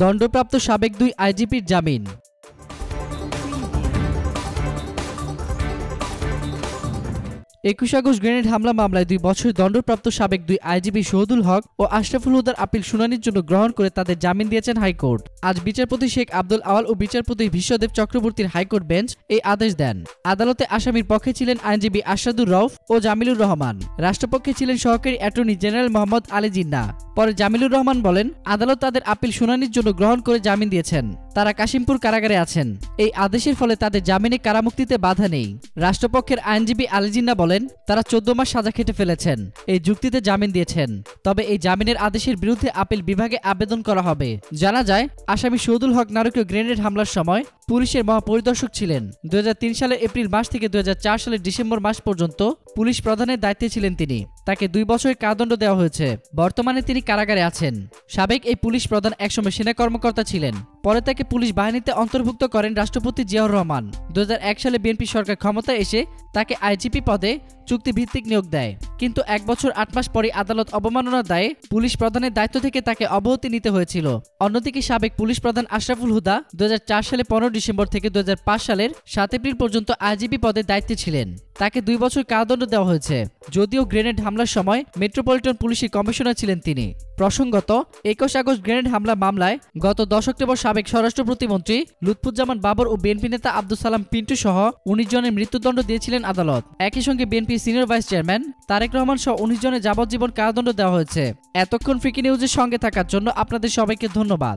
দণ্ডপ্রাপ্ত সাবেক দুই আইজিপির জামিন। একুশ আগস্ট গ্রেনেড হামলা মামলায় দুই বছর দণ্ডপ্রাপ্ত সাবেক দুই আইজিপি শহীদুল হক ও আশরাফুল হুদার আপিল শুনানির জন্য গ্রহণ করে তাদের জামিন দিয়েছেন হাইকোর্ট। আজ বিচারপতি শেখ আব্দুল আওয়াল ও বিচারপতি বিশ্বদেব চক্রবর্তীর হাইকোর্ট বেঞ্চ এই আদেশ দেন। আদালতে আসামির পক্ষে ছিলেন আইনজীবী আশাদুর রউফ ও জামিলুর রহমান। রাষ্ট্রপক্ষে ছিলেন সহকারী অ্যাটর্নি জেনারেল মোহাম্মদ আলী জিন্না পরে জামিলুর রহমান বলেন, আদালত তাদের আপিল শুনানির জন্য গ্রহণ করে জামিন দিয়েছেন। তারা কাশিমপুর কারাগারে আছেন। এই আদেশের ফলে তাদের জামিনে কারামুক্তিতে বাধা নেই। রাষ্ট্রপক্ষের আইনজীবী আলিজিন্না বলেন, তারা চোদ্দ মাস সাজা খেটে ফেলেছেন। এই যুক্তিতে জামিন দিয়েছেন। তবে এই জামিনের আদেশের বিরুদ্ধে আপিল বিভাগে আবেদন করা হবে। জানা যায়, আসামি শহীদুল হক নারকীয় গ্রেনেড হামলার সময় পুলিশের মহাপরিদর্শক ছিলেন। দু হাজার তিন সালের এপ্রিল মাস থেকে দু হাজার চার সালের ডিসেম্বর মাস পর্যন্ত পুলিশ প্রধানের দায়িত্বে ছিলেন তিনি। তাকে দুই বছরের কারাদণ্ড দেওয়া হয়েছে। বর্তমানে তিনি কারাগারে আছেন। সাবেক এই পুলিশ প্রধান একসময় সেনা কর্মকর্তা ছিলেন। পরে তাকে পুলিশ বাহিনীতে অন্তর্ভুক্ত করেন রাষ্ট্রপতি জিয়াউর রহমান। দু হাজার এক সালে বিএনপি সরকার ক্ষমতায় এসে তাকে আইজিপি পদে চুক্তিভিত্তিক নিয়োগ দেয়। কিন্তু এক বছর আট মাস পরে আদালত অবমাননার দায়ে পুলিশ প্রধানের দায়িত্ব থেকে তাকে অব্যাহতি নিতে হয়েছিল। অন্যদিকে সাবেক পুলিশ প্রধান আশরাফুল হুদা দু হাজার চার সালে পনেরো ডিসেম্বর থেকে দু হাজার পাঁচ সালের সাত এপ্রিল পর্যন্ত আইজিপি পদে দায়িত্বে ছিলেন। তাকে দুই বছর কারাদণ্ড দেওয়া হয়েছে। যদিও গ্রেনেড হামলার সময় মেট্রোপলিটন পুলিশের কমিশনার ছিলেন তিনি। প্রসঙ্গত, একুশ আগস্ট গ্রেনেড হামলা মামলায় গত দশ অক্টোবর সাবেক স্বরাষ্ট্র প্রতিমন্ত্রী লুৎফুজ্জামান বাবর ও বিএনপি নেতা আব্দুল সালাম পিন্টু সহ উনিশ জনের মৃত্যুদণ্ড দিয়েছিলেন আদালত। একই সঙ্গে BNP senior vice chairman Tarique Rahman সহ উনিশ জনের যাবজ্জীবন কারাদণ্ড দেওয়া হয়েছে। এতক্ষণ ফ্রিকি নিউজের সঙ্গে থাকার জন্য আপনাদের সবাইকে ধন্যবাদ।